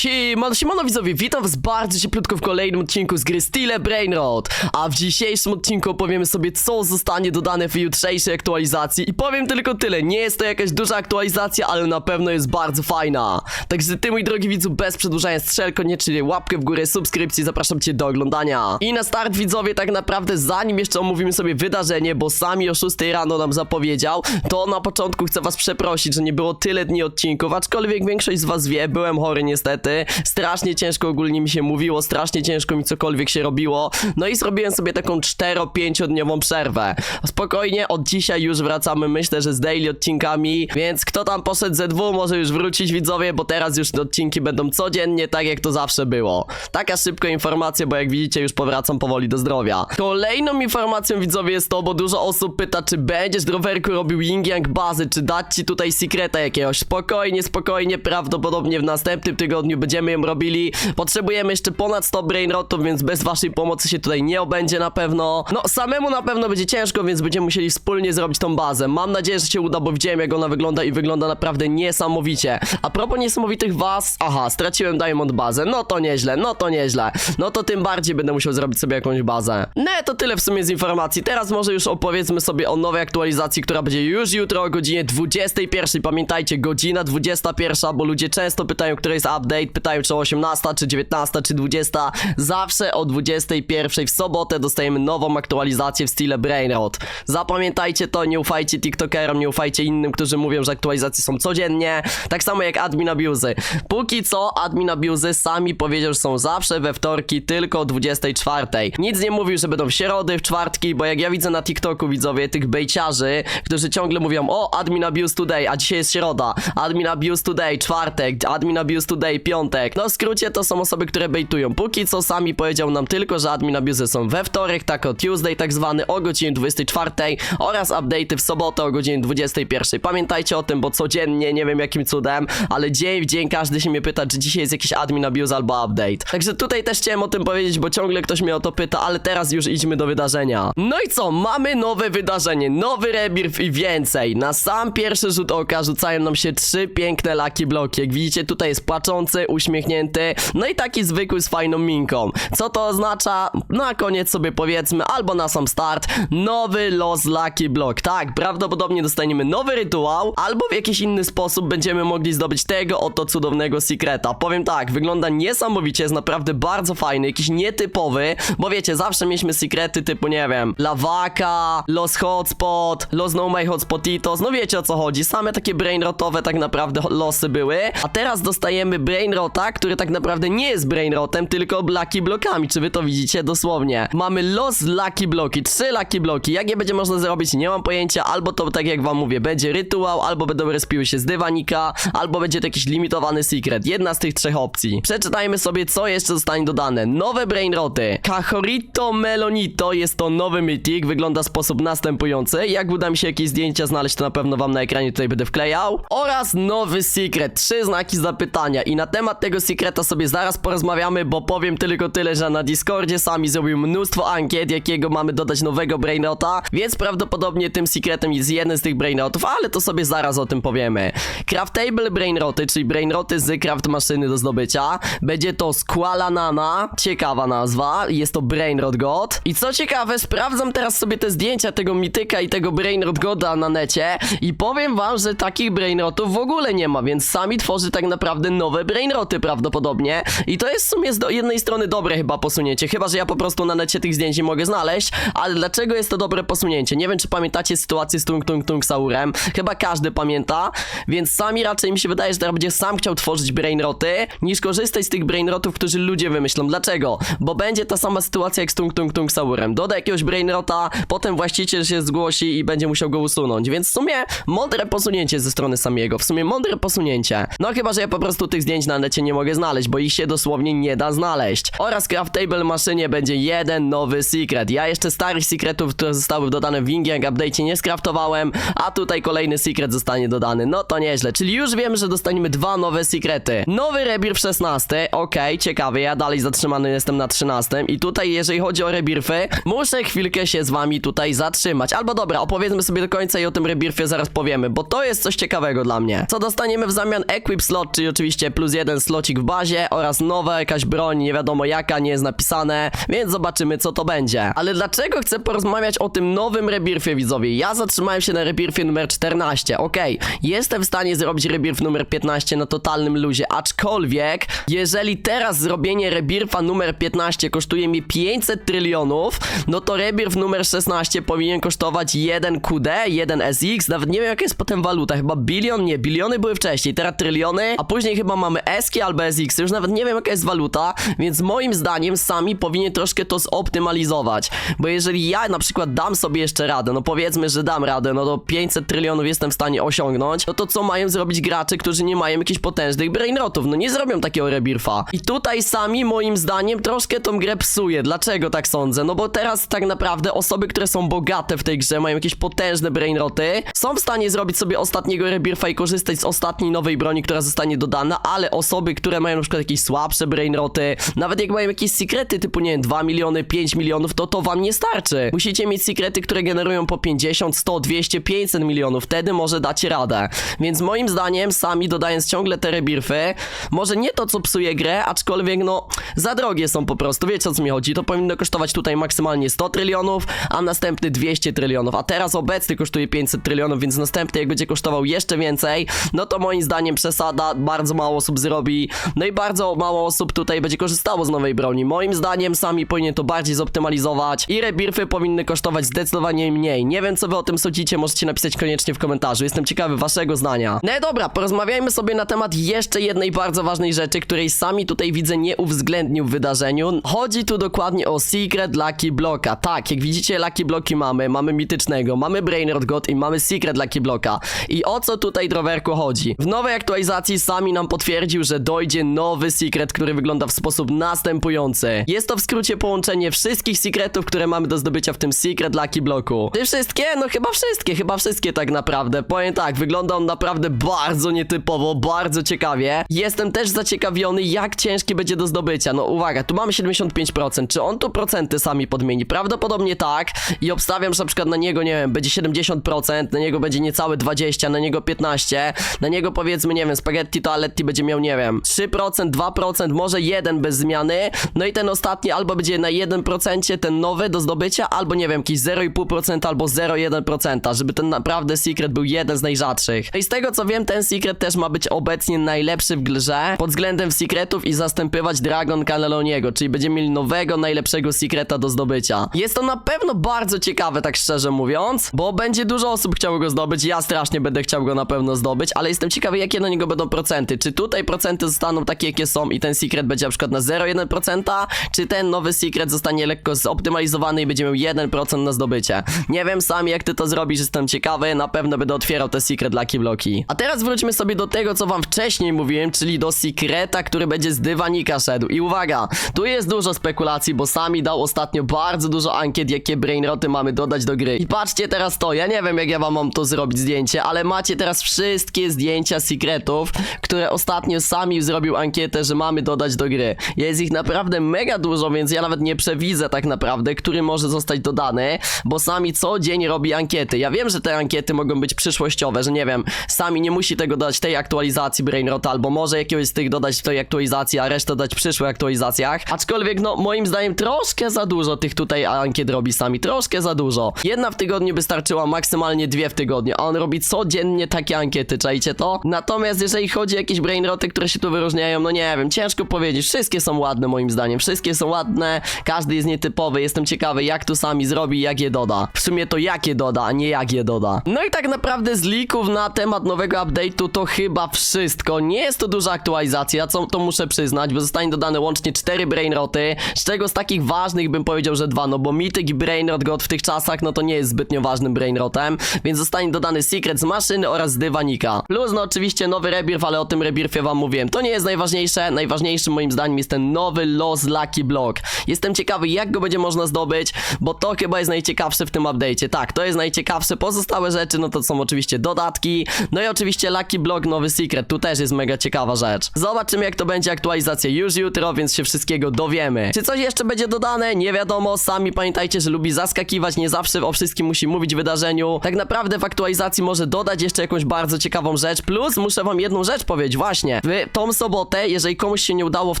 Siemano, siemano widzowie, witam was bardzo cieplutko w kolejnym odcinku z gry Stile Brainrot A w dzisiejszym odcinku opowiemy sobie co zostanie dodane w jutrzejszej aktualizacji. I powiem tylko tyle, nie jest to jakaś duża aktualizacja, ale na pewno jest bardzo fajna. Także ty mój drogi widzu, bez przedłużania strzel koniecznie łapkę w górę, subskrypcji, zapraszam cię do oglądania. I na start widzowie, tak naprawdę zanim jeszcze omówimy sobie wydarzenie, bo sami o 6 rano nam zapowiedział To na początku chcę was przeprosić, że nie było tyle dni odcinków, aczkolwiek większość z was wie, byłem chory niestety Strasznie ciężko ogólnie mi się mówiło, strasznie ciężko mi cokolwiek się robiło. No i zrobiłem sobie taką 4-5 dniową przerwę. Spokojnie, od dzisiaj już wracamy, myślę, że z daily odcinkami. Więc kto tam poszedł ze dwóch może już wrócić widzowie, bo teraz już odcinki będą codziennie, tak jak to zawsze było. Taka szybka informacja, bo jak widzicie już powracam powoli do zdrowia. Kolejną informacją widzowie jest to, bo dużo osób pyta, czy będziesz drowerku robił yin yang bazy, czy dać ci tutaj sekreta jakiegoś. Spokojnie, spokojnie, prawdopodobnie w następnym tygodniu będziemy ją robili. Potrzebujemy jeszcze ponad 100 brainrotów, więc bez waszej pomocy się tutaj nie obędzie na pewno. No samemu na pewno będzie ciężko, więc będziemy musieli wspólnie zrobić tą bazę. Mam nadzieję, że się uda, bo widziałem jak ona wygląda i wygląda naprawdę niesamowicie. A propos niesamowitych was, aha, straciłem diamond bazę, no to nieźle, no to nieźle. No to tym bardziej będę musiał zrobić sobie jakąś bazę. No to tyle w sumie z informacji, teraz może już opowiedzmy sobie o nowej aktualizacji, która będzie już jutro o godzinie 21 Pamiętajcie, godzina 21, bo ludzie często pytają, który jest update, pytają czy o 18, czy 19, czy 20 Zawsze o 21 w sobotę dostajemy nową aktualizację w stile Brainrot. Zapamiętajcie to, nie ufajcie tiktokerom, nie ufajcie innym, którzy mówią, że aktualizacje są codziennie. Tak samo jak admin abuzy Póki co admin abuzy sami powiedział, że są zawsze we wtorki tylko o 24 Nic nie mówił, że będą w środy, w czwartki, bo jak ja widzę na TikToku widzowie tych bejciarzy, którzy ciągle mówią o admin abuse today, a dzisiaj jest środa. Admin abuse today, czwartek, admin abuse today, piątek No w skrócie to są osoby, które bejtują Póki co sami powiedział nam tylko, że admin abuse są we wtorek, tak o Tuesday tak zwany o godzinie 24 oraz update'y w sobotę o godzinie 21 Pamiętajcie o tym, bo codziennie, nie wiem jakim cudem, ale dzień w dzień każdy się mnie pyta, czy dzisiaj jest jakiś admin abuse albo update. Także tutaj też chciałem o tym powiedzieć, bo ciągle ktoś mnie o to pyta, ale teraz już idźmy do wydarzenia. No i co, mamy nowe wydarzenie, nowy rebirth i więcej. Na sam pierwszy rzut oka rzucają nam się trzy piękne lucky bloki. Jak widzicie tutaj jest płaczący, uśmiechnięty No i taki zwykły z fajną minką. Co to oznacza? Na koniec sobie powiedzmy, albo na sam start Nowy los lucky block. Tak, prawdopodobnie dostaniemy nowy rytuał Albo w jakiś inny sposób będziemy mogli zdobyć tego oto cudownego secreta Powiem tak, wygląda niesamowicie, jest naprawdę bardzo fajny, jakiś nietypowy Bo wiecie, zawsze mieliśmy sekrety typu, nie wiem Lawaka, Los Hotspot, Los No My Hotspotitos No wiecie o co chodzi, same takie brainrotowe tak naprawdę losy były. A teraz dostajemy brainrota, który tak naprawdę nie jest brainrotem, tylko lucky blokami Czy wy to widzicie? Dosłownie? Mamy los lucky bloki, trzy lucky bloki. Jak je będzie można zrobić? Nie mam pojęcia. Albo to tak jak wam mówię, będzie rytuał Albo będą respiły się z dywanika Albo będzie to jakiś limitowany secret. Jedna z tych trzech opcji. Przeczytajmy sobie co jeszcze zostanie dodane. Nowe brainroty Cajorito Melonito jest to nowy mythic. Wygląda w sposób następujący. Jak uda mi się jakieś zdjęcia znaleźć to na pewno wam na ekranie tutaj będę wklejał. Oraz nowy secret. Trzy znaki zapytania. I na temat tego secreta sobie zaraz porozmawiamy Bo powiem tylko tyle, że na Discordzie sami zrobił mnóstwo ankiet Jakiego mamy dodać nowego brainrota Więc prawdopodobnie tym secretem jest jeden z tych brainrotów Ale to sobie zaraz o tym powiemy. Craftable brainroty, czyli brainroty z craft maszyny do zdobycia. Będzie to Squala Nana Ciekawa nazwa Jest to Brainrot God. I co ciekawe, sprawdzam teraz sobie te zdjęcia tego mityka i tego Brainrot Goda na necie I powiem wam, że takich brainrotów w ogóle nie ma Więc sami tworzy tak naprawdę nowe brainroty prawdopodobnie. I to jest w sumie z do jednej strony dobre chyba posunięcie Chyba, że ja po prostu na necie tych zdjęć nie mogę znaleźć. Ale dlaczego jest to dobre posunięcie? Nie wiem, czy pamiętacie sytuację z Tung Tung Tung Saurem. Chyba każdy pamięta Więc sami raczej mi się wydaje, że teraz będzie sam chciał tworzyć brainroty Niż korzystać z tych brainrotów, którzy ludzie wymyślą. Dlaczego? Bo będzie ta sama sytuacja jak z Tung Tung Tung Saurem. Doda jakiegoś brainrota, potem właściciel się zgłosi i będzie musiał go usunąć. Więc w sumie mądre posunięcie ze strony samiego. W sumie mądre posunięcie. No chyba, że ja po prostu tych zdjęć na necie nie mogę znaleźć Bo ich się dosłownie nie da znaleźć. Oraz craftable maszynie będzie jeden nowy secret. Ja jeszcze starych secretów, które zostały dodane w Wing Yang Update nie skraftowałem A tutaj kolejny secret zostanie dodany. No to nieźle, czyli już wiemy, że dostaniemy dwa nowe secrety. Nowy rebirth 16, okej, ciekawy Ja dalej zatrzymany jestem na 13 I tutaj jeżeli chodzi o rebirthy Muszę chwilkę się z wami tutaj zatrzymać. Albo dobra, opowiedzmy sobie do końca i o tym rebirthie zaraz powiemy Bo to jest coś ciekawego dla mnie. Co dostaniemy w zamian equip slot, czyli oczywiście plus jeden jeden slocik w bazie oraz nowa jakaś broń, nie wiadomo jaka, nie jest napisane, więc zobaczymy co to będzie. Ale dlaczego chcę porozmawiać o tym nowym rebirfie widzowie? Ja zatrzymałem się na rebirfie numer 14, okej, jestem w stanie zrobić rebirf numer 15 na totalnym luzie, aczkolwiek jeżeli teraz zrobienie rebirfa numer 15 kosztuje mi 500 trylionów, no to rebirf numer 16 powinien kosztować 1 QD, 1 SX, nawet nie wiem jaka jest potem waluta, chyba bilion, nie, biliony były wcześniej, teraz tryliony, a później chyba mamy SK albo SX, już nawet nie wiem jaka jest waluta, więc moim zdaniem sami powinien troszkę to zoptymalizować, bo jeżeli ja na przykład dam sobie jeszcze radę, no powiedzmy, że dam radę, no to 500 trylionów jestem w stanie osiągnąć, no to co mają zrobić gracze, którzy nie mają jakichś potężnych brainrotów, no nie zrobią takiego rebirfa. I tutaj sami moim zdaniem troszkę tą grę psuje, dlaczego tak sądzę? No bo teraz tak naprawdę osoby, które są bogate w tej grze, mają jakieś potężne brainroty, są w stanie zrobić sobie ostatniego rebirfa i korzystać z ostatniej nowej broni, która zostanie dodana, ale osoby, które mają na przykład jakieś słabsze brainroty, nawet jak mają jakieś sekrety typu, nie wiem, 2 miliony, 5 milionów, to to wam nie starczy. Musicie mieć sekrety, które generują po 50, 100, 200, 500 milionów, wtedy może dacie radę. Więc moim zdaniem, sami dodając ciągle te rebirfy, może nie to, co psuje grę, aczkolwiek no, za drogie są po prostu, wiecie o co mi chodzi, to powinno kosztować tutaj maksymalnie 100 trylionów, a następny 200 trylionów, a teraz obecny kosztuje 500 trylionów, więc następny jak będzie kosztował jeszcze więcej, no to moim zdaniem przesada, bardzo mało osób zrobi, no i bardzo mało osób tutaj będzie korzystało z nowej broni. Moim zdaniem sami powinien to bardziej zoptymalizować i rebirfy powinny kosztować zdecydowanie mniej. Nie wiem co wy o tym sądzicie, możecie napisać koniecznie w komentarzu, jestem ciekawy waszego zdania. No dobra, porozmawiajmy sobie na temat jeszcze jednej bardzo ważnej rzeczy, której sami tutaj widzę nie uwzględnił w wydarzeniu. Chodzi tu dokładnie o Secret Lucky Blocka. Tak, jak widzicie Lucky Bloki mamy, mamy mitycznego, mamy Brainrod God i mamy Secret Lucky Blocka. I o co tutaj drowerku chodzi? W nowej aktualizacji sami nam potwierdził, że dojdzie nowy secret, który wygląda w sposób następujący. Jest to w skrócie połączenie wszystkich secretów, które mamy do zdobycia w tym Secret Lucky Blocku. Czy wszystkie? No chyba wszystkie, chyba wszystkie tak naprawdę. Powiem tak, wygląda on naprawdę bardzo nietypowo, bardzo ciekawie. Jestem też zaciekawiony, jak ciężki będzie do zdobycia. No uwaga, tu mamy 75%. Czy on tu procenty sami podmieni? Prawdopodobnie tak. I obstawiam, że na przykład na niego, nie wiem, będzie 70%, na niego będzie niecałe 20%, na niego 15%, na niego powiedzmy, nie wiem, spaghetti toaletti będzie miał, nie wiem, 3%, 2%, może 1 bez zmiany. No i ten ostatni albo będzie na 1% ten nowy do zdobycia, albo nie wiem, jakiś 0,5% albo 0,1%, żeby ten naprawdę secret był jeden z najrzadszych. I z tego co wiem, ten secret też ma być obecnie najlepszy w grze pod względem secretów i zastępywać Dragon Cannelloniego, czyli będziemy mieli nowego, najlepszego secreta do zdobycia. Jest to na pewno bardzo ciekawe, tak szczerze mówiąc, bo będzie dużo osób chciało go zdobyć, ja strasznie będę chciał go na pewno zdobyć, ale jestem ciekawy, jakie na niego będą procenty. Czy tutaj procenty zostaną takie, jakie są i ten secret będzie na przykład na 0,1%, czy ten nowy secret zostanie lekko zoptymalizowany i będzie miał 1% na zdobycie. Nie wiem sam, jak ty to zrobisz, jestem ciekawy, na pewno będę otwierał te secret Lucky Bloki. A teraz wróćmy sobie do tego, co wam wcześniej mówiłem, czyli do secreta, który będzie z dywanika szedł. I uwaga, tu jest dużo spekulacji, bo sami dał ostatnio bardzo dużo ankiet, jakie brainroty mamy dodać do gry. I patrzcie teraz to, ja nie wiem, jak ja wam mam to zrobić zdjęcie, ale macie teraz wszystkie zdjęcia secretów, które ostatnio sami zrobił ankietę, że mamy dodać do gry. Jest ich naprawdę mega dużo, więc ja nawet nie przewidzę tak naprawdę, który może zostać dodany, bo sami co dzień robi ankiety. Ja wiem, że te ankiety mogą być przyszłościowe, że nie wiem, sami nie musi tego dodać tej aktualizacji Brainrota, albo może jakiegoś z tych dodać w tej aktualizacji, a resztę dodać w przyszłych aktualizacjach. Aczkolwiek, no, moim zdaniem troszkę za dużo tych tutaj ankiet robi sami, troszkę za dużo. Jedna w tygodniu by starczyła maksymalnie dwie w tygodniu, a on robi codziennie takie ankiety, czajcie to? Natomiast jeżeli chodzi o jakieś brainroty, które się tu wyróżniają, no nie wiem, ciężko powiedzieć, wszystkie są ładne moim zdaniem, wszystkie są ładne, każdy jest nietypowy, jestem ciekawy jak tu sami zrobi, jak je doda. W sumie to jak je doda, a nie jak je doda. No i tak naprawdę z leaków na temat nowego update'u to chyba wszystko. Nie jest to duża aktualizacja, co to muszę przyznać, bo zostanie dodane łącznie cztery brainroty, z czego z takich ważnych bym powiedział, że dwa, no bo Mythic i Brainrot God w tych czasach, no to nie jest zbytnio ważnym brainrotem, więc zostanie dodany Secret z maszyny oraz z dywanika. Plus no oczywiście nowy rebirth, ale o tym rebirthie wam mówiłem. To nie jest najważniejsze, najważniejszym moim zdaniem jest ten nowy Los Lucky Block. Jestem ciekawy jak go będzie można zdobyć, bo to chyba jest najciekawsze w tym update'cie. Tak, to jest najciekawsze, pozostałe rzeczy, no to są oczywiście dodatki, no i oczywiście Lucky Block, nowy Secret, tu też jest mega ciekawa rzecz. Zobaczymy jak to będzie aktualizacja już jutro, więc się wszystkiego dowiemy. Czy coś jeszcze będzie dodane? Nie wiadomo, sami pamiętajcie, że lubi zaskakiwać, nie zawsze o wszystkim musi mówić w wydarzeniu. Tak naprawdę w aktualizacji może dodać jeszcze jakąś bardzo ciekawą rzecz, plus muszę wam jedną rzecz powiedzieć, właśnie. W tą sobotę, jeżeli komuś się nie udało w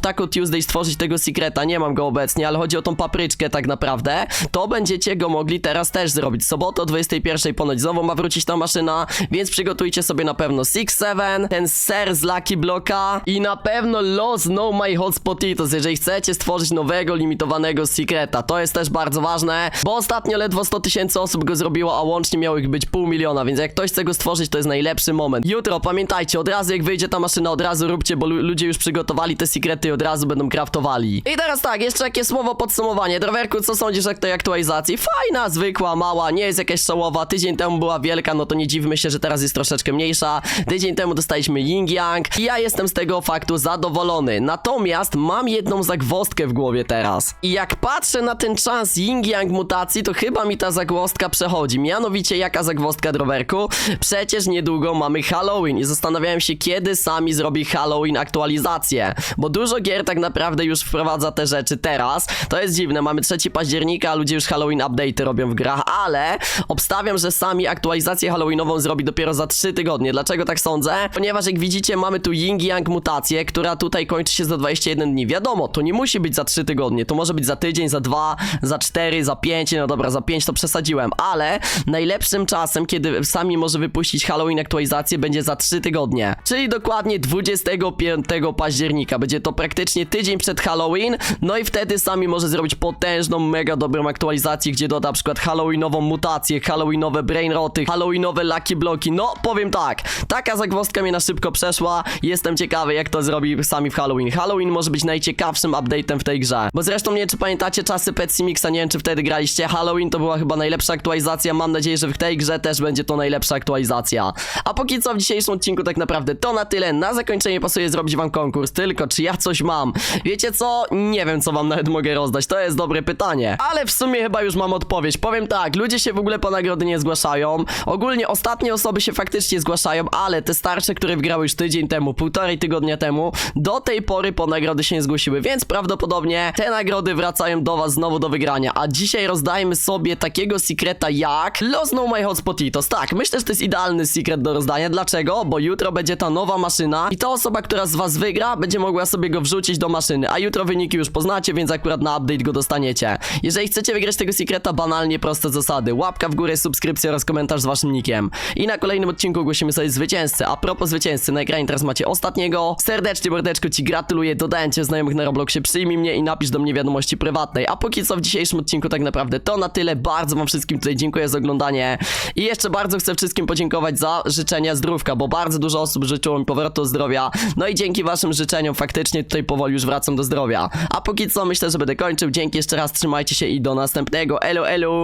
Taco Tuesday stworzyć tego secreta, nie mam go obecnie, ale chodzi o tą papryczkę tak naprawdę, to będziecie go mogli teraz też zrobić. Sobotę o 21 ponoć znowu ma wrócić ta maszyna, więc przygotujcie sobie na pewno Six Seven, ten ser z Lucky Blocka i na pewno Los No My Hot Potitos, jeżeli chcecie stworzyć nowego, limitowanego secreta. To jest też bardzo ważne, bo ostatnio ledwo 100 tysięcy osób go zrobiło, a łącznie miało ich być pół miliona, więc jak ktoś chce go stworzyć, to jest najlepszy moment. Jutro, pamiętajcie, od razu jak wyjdzie ta maszyna, od razu róbcie, bo lu ludzie już przygotowali te sekrety i od razu będą craftowali. I teraz tak, jeszcze jakieś słowo podsumowanie. Drowerku, co sądzisz o tej aktualizacji? Fajna, zwykła, mała, nie jest jakaś szałowa. Tydzień temu była wielka, no to nie dziwmy się, że teraz jest troszeczkę mniejsza. Tydzień temu dostaliśmy Ying Yang i ja jestem z tego faktu zadowolony. Natomiast mam jedną zagwozdkę w głowie teraz. I jak patrzę na ten czas Ying Yang mutacji, to chyba mi ta zagwozdka przechodzi. Mianowicie jaka zagwozdka, Drowerku? Przecież niedługo mamy Halloween i zastanawiałem się, kiedy sami zrobi Halloween aktualizację. Bo dużo gier tak naprawdę już wprowadza te rzeczy teraz. To jest dziwne, mamy 3 października, a ludzie już Halloween update robią w grach, ale obstawiam, że sami aktualizację Halloweenową zrobi dopiero za 3 tygodnie. Dlaczego tak sądzę? Ponieważ jak widzicie, mamy tu Ying Yang mutację, która tutaj kończy się za 21 dni. Wiadomo, to nie musi być za 3 tygodnie, to może być za tydzień, za 2, za 4, za 5, no dobra, za 5 to przesadziłem, ale najlepszym czasem, kiedy sami może wypuścić Halloween aktualizację, będzie za 3 tygodnie. Czyli dokładnie 25 października. Będzie to praktycznie tydzień przed Halloween, no i wtedy sami może zrobić potężną, mega dobrą aktualizację, gdzie doda na przykład Halloweenową mutację, Halloweenowe brainroty, Halloweenowe lucky bloki. No, powiem tak, taka zagwozdka mnie na szybko przeszła. Jestem ciekawy, jak to zrobi sami w Halloween. Halloween może być najciekawszym update'em w tej grze. Bo zresztą nie wiem, czy pamiętacie czasy Petsimixa, nie wiem, czy wtedy graliście. Halloween to była chyba najlepsza aktualizacja. Mam nadzieję, że w tej grze też będzie to najlepsza aktualizacja. A póki co w dzisiejszym odcinku tak naprawdę to na tyle. Na zakończenie pasuje zrobić wam konkurs, tylko czy ja coś mam? Wiecie co? Nie wiem, co wam nawet mogę rozdać. To jest dobre pytanie. Ale w sumie chyba już mam odpowiedź. Powiem tak, ludzie się w ogóle po nagrody nie zgłaszają. Ogólnie ostatnie osoby się faktycznie zgłaszają, ale te starsze, które wgrały już tydzień temu, półtorej tygodnia temu, do tej pory po nagrody się nie zgłosiły, więc prawdopodobnie te nagrody wracają do was znowu do wygrania. A dzisiaj rozdajemy sobie takiego secreta jak Los No My Hot Potitos. Tak, myślę, że to jest idealny secret do rozdania. Dlaczego? Bo jutro będzie ta nowa maszyna i ta osoba, która z was wygra, będzie mogła sobie go wrzucić do maszyny, a jutro wyniki już poznacie, więc akurat na update go dostaniecie. Jeżeli chcecie wygrać tego secreta, banalnie proste zasady. Łapka w górę, subskrypcja oraz komentarz z waszym nickiem. I na kolejnym odcinku ogłosimy sobie zwycięzcę. A propos zwycięzcy, na ekranie teraz macie ostatniego. Serdecznie, mordeczko, ci gratuluję, dodałem cię znajomych na Robloxie, przyjmij mnie i napisz do mnie wiadomości prywatnej. A póki co w dzisiejszym odcinku tak naprawdę to na tyle. Bardzo wam wszystkim tutaj dziękuję za oglądanie. I jeszcze bardzo chcę wszystkim podziękować za życzenia zdrówka, bo bardzo dużo osób życzyło mi powrotu zdrowia. No i dzięki waszym życzeniom faktycznie tutaj powoli już wracam do zdrowia. A póki co myślę, że będę kończył. Dzięki jeszcze raz, trzymajcie się i do następnego. Elu, elu!